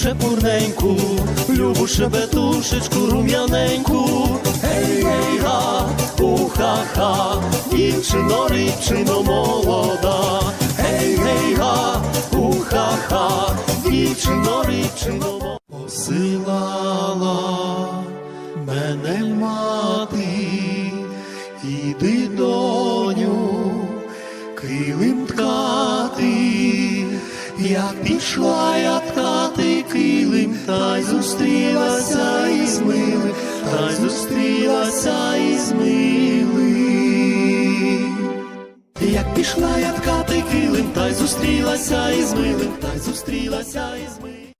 чепурненьку, любу шебетушечку рум'яненьку. Гей, гей, га, уха-ха, дівчино, рибчино молода. Гей, гей, га, уха-ха, дівчино, рибчино. Посилала мене мати, іди доню, килим ткати, як пішла, я ткати килим, та й зустрілася із милим, та й зустрілася із милим. Як пішла, я ткати килим, та й зустрілася із милим, та й зустрілася із милим.